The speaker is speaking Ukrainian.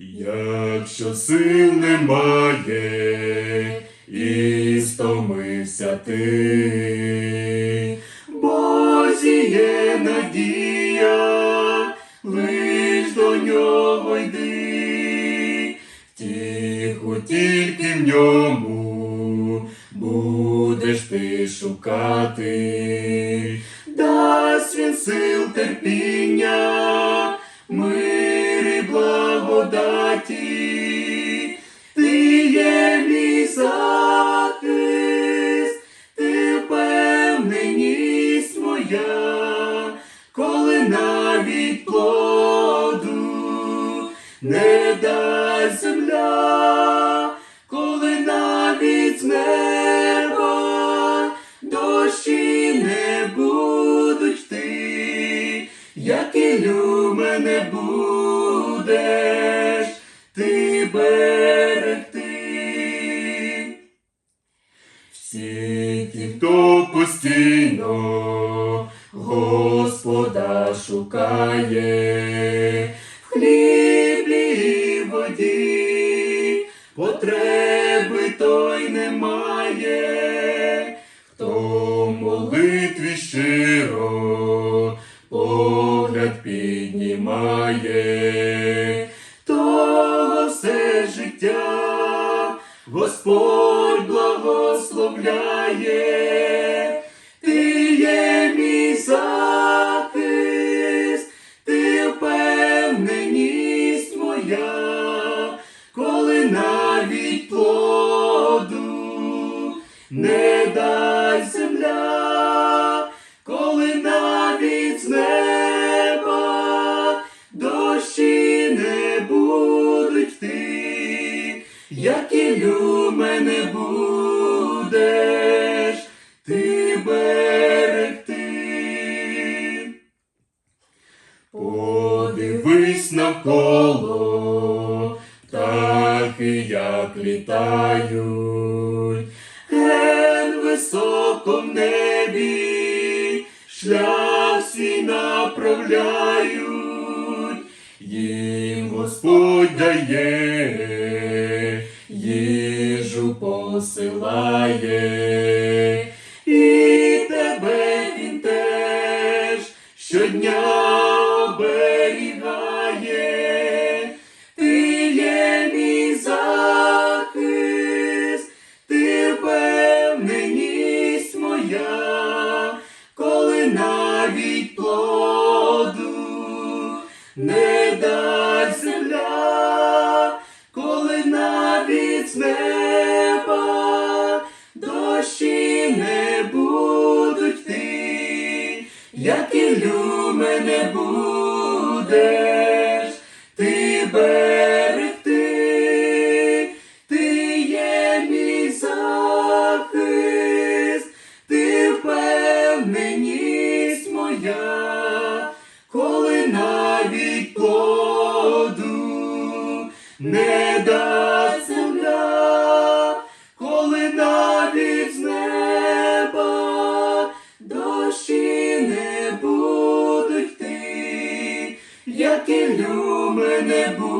Якщо сил немає, і стомився ти, Бозі є надія, лиш до нього йди, втіху тільки в ньому будеш ти шукати, дасть він сил терпіння, мир і благодаті, ти є мій захист, ти впевненість моя, коли навіть плоду не дасть земля, коли навіть з неба дощі не будуть йти, як і мене будеш ти берегти. Всі ті, хто постійно Господа шукає, в хлібі і воді потреби той немає, хто молитві щиро погляд піднімає, життя. Господь благословляє, ти є мій захист, ти впевненість моя, коли навіть плоду не і мене будеш. Ти берегти. Подивись навколо, птахи як літають, ген високо в небі, шлях свій направляють, їм Господь дає, їжу посилає, і тебе він теж щодня оберігає, ти є мій захист, ти впевненість моя, коли навіть з неба дощі не будуть йти, як і мене будеш ти берегти, ти є мій захист, ти впевненість моя, коли навіть плоду не дасть дощі не будуть ти, як і мене буде.